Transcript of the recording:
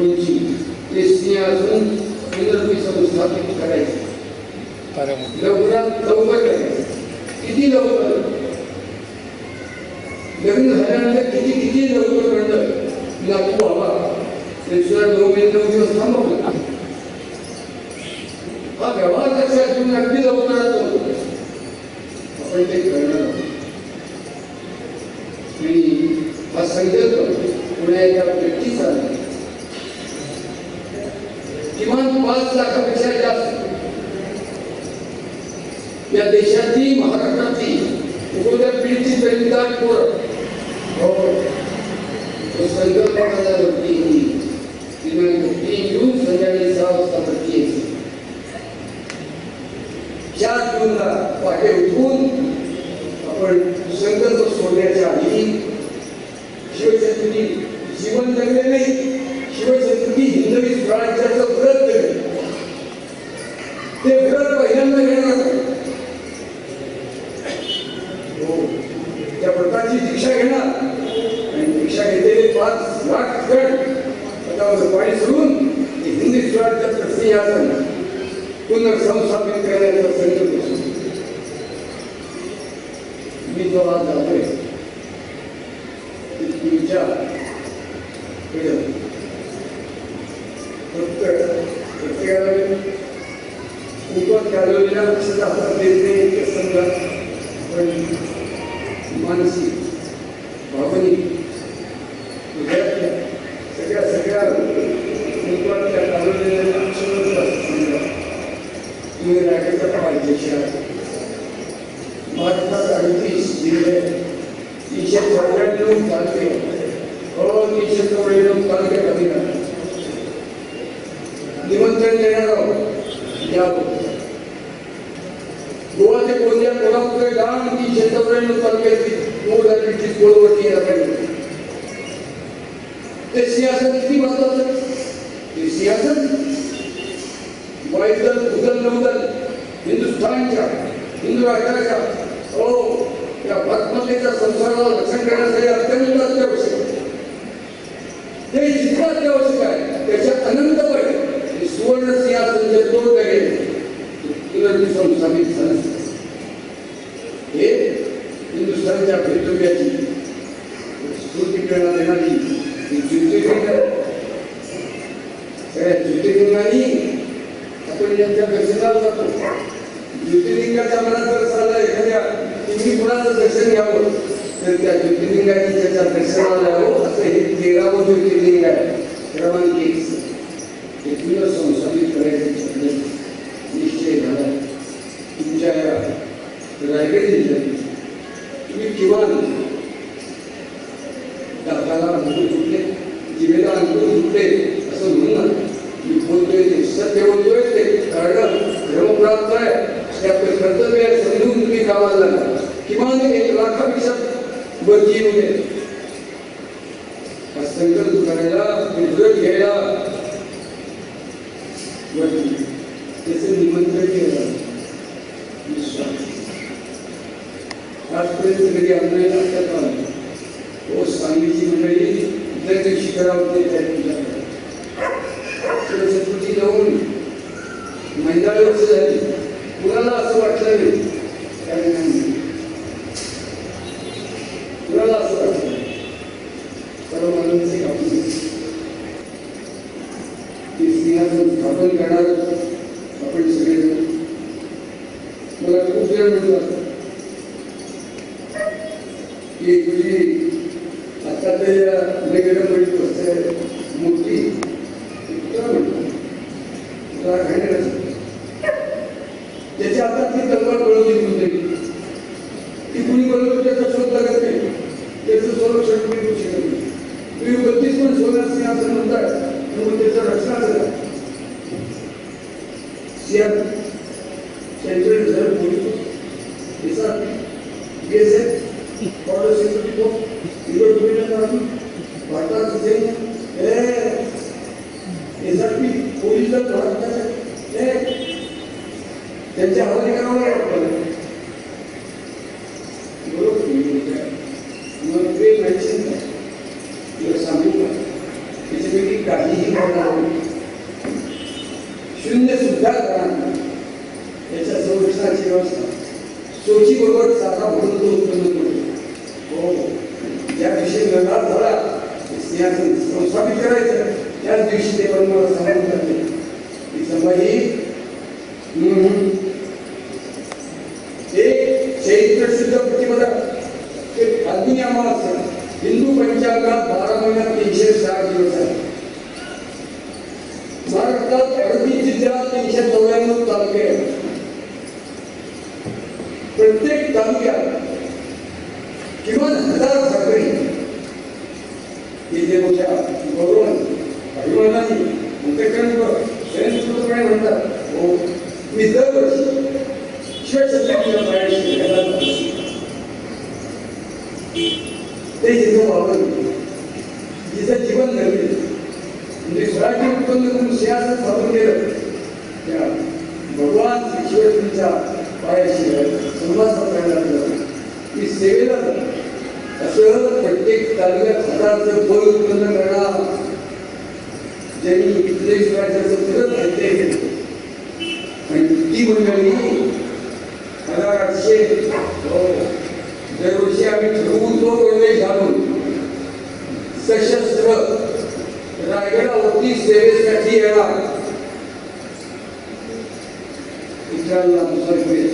उंची ते सिंहासन पुनर्मी संस्थापित करायचे लवकरात लवकर करायचं किती लवकर लग्न झाल्यानंतर किती किती लवकर कळलं तुला तू हवा त्याशिवाय नऊ महिने नऊ दिवस थांबवलं हा व्यवहार लक्षात ठेवून अगदी लवकरात लवकर आपण ते करणार आहोत. आणि हा संकल्प पुण्याच्या व्यक्तीचा आहे. किमान पाच लाखापेक्षा जास्त या देशातली महाराष्ट्रातली उगवत्या पिढीची दलिताट पोरं. हो. तो संकल्प तीन जून संध्याकाळी सहा वाजता चार जूनला पहाटे उठून आपण संकल्प सोडण्याच्या आधी शिवछत्रपती जीवन जगले नाही शिवछत्रपती हिंदवी स्वराज्याचं व्रत जगले ते व्रत पहिल्यांदा घेणार आपण. हो त्या व्रताची दीक्षा घेणार आणि दीक्षा घेतलेले पाच लाख गण हातावर पाणी सोडून ते हिंदी स्वराज्याचं सिंहासन पुनर्संस्थापित करण्याचा संकल्प सुरू. मी जो आज जातोय ती विचार केलं. प्रत्येक प्रत्येकाला उपवास घालवलेल्या पक्षाचा हातात देत नाही इतकं समजा पण मानसिक भावनिक भारतात अडतीस जिल्हे तीनशे चौऱ्याण्णव तालुके हो तीनशे चौऱ्याण्णव तालुके अभिनंदन निमंत्रण देणार आहोत या गोवा ते गोंदिया कोल्हापूर ते गाव तीनशे चौऱ्याण्णव तालुक्यातील मूळ ब्रिटिश गोळवटी यायला पाहिजे ते सिंहासन किती महत्वाचं ते सिंहासन वायुदल भूदल नौदल हिंदुस्थानच्या हिंदू राष्ट्राच्या हो या भातमतेच्या संसाराला रक्षण करण्यासाठी अत्यंत अत्यावश्यक. आहे. ते जितकं अत्यावश्यक आहे त्याच्या अनंत सुवर्ण सिंहासन जे तोड करेल संस्थापित हे हिंदुस्थानच्या भेटव्याची स्फूर्ती प्रेरणा देणारी ज्योतिर्लिंग सगळ्या ज्योतिर्लिंगांनी आपण यांच्या दर्शनाला जातो. ज्योतिर्लिंगाच्या मनात जर चाललं एखाद्या तुम्ही कुणाचं दर्शन घ्यावं तर त्या ज्योतिर्लिंगाची त्याच्या दर्शनाला यावं असं हे तेरावं ज्योतिर्लिंग आहे. क्रमांक एक. हे पुन्हा संस्थापित करायचे निश्चय झाला. तुमच्या या रायगड जिल्ह्यात तुम्ही किमान दाताला अंकुर फुटले जिभेला अंकुर फुटले असं म्हणून मी बोलतोय ते सत्य बोलतोय ते कारण धर्मप्राप्त आहे ते आपलं कर्तव्य आहे समजून तुम्ही कामाला लागा किमान एक लाखापेक्षा वरती येऊ नये संकल्प करायला व्रत घ्यायला वरती निमंत्रण केलं. आजपर्यंत कधी अन्याय लक्षात आला हो सांगलीची मंडळी इतर काही शिखरावरती त्या जाऊन महिना वर्ष झाली कुणाला असं वाटलं नाही काय नाही. कुणाला असं वाटलं नाही. सर्व माणूस आपण ते आपण करणार आपण सगळेजण मला खूप वेळ मिळतो. की तुझी आता ते नगर पडली वस्तू मूर्ती तुला म्हणतो त्याच्या हातात ती तलवार बनवली कुठेतरी ती कुणी बनवली त्याचा शोध लागत नाही. त्याचं संरक्षण कुणी करू शकत नाही. तुम्ही बत्तीस पण सोन्यात सिंह असं म्हणतात त्याचं रक्षणाचं काय? सिंह सेंट्रल रिझर्व्ह पोलीस देशात बीएसएफ बॉर्डर सिक्युरिटी फोर्स इकडे तुम्ही भारताचं सैन्य हे एसआरपी पोलीस दल भारताचे हे त्यांच्या हवाली करावं लागतं बरोबर तुम्ही बोलताय. मग प्रेम आहे चिंता तुला सांगू का त्याच्यापैकी काहीही करणार नाही. शून्य सुद्धा करणार त्याच्या संरक्षणाची व्यवस्था सोची बरोबर साधा भरून तो उत्पन्न करतो हो. ज्या दिवशी व्यवहार झाला. सिंहासन संस्थापित करायचं. त्याच दिवशी ते पण मला सांगून करते की संभाजी एक चैत्र शुद्ध प्रतिपदा. ते फाल्गुनी अमावास्या हिंदू पंचांगात बारा महिन्यात तीनशे साठ दिवस आहे महाराष्ट्रात जिल्ह्यात तीनशे चौऱ्याण्णव तालुके आहेत. प्रत्येक तालुक्यात किमान हजार साखळी इथे मोठ्या गौरवाने अभिमानाने अंतकरण स्वयंस्फूर्तपणे म्हणतात हो मी दरवर्षी शिवछत्रपतीच्या पायाशी घालायला जातो. ते जिथं वावरले जिथं जीवन घडले म्हणजे स्वराज्य उत्पन्न करून सिंहासन स्थापन केलं त्या शिवसेनेच्या श्री पायाशी संवाद साधण्याला लागला मी सेवेला असं प्रत्येक तालुक्यात हजारचं फळ उत्पन्न करणार ज्यांनी इथले स्वराज्याचं फिरत घेतले आणि ती मंडळी हजार आठशे दरवर्षी आम्ही ठरवून तो गणवेश घालून सशस्त्र रायगडावरती सेवेसाठी येणार Vizcaya, mujer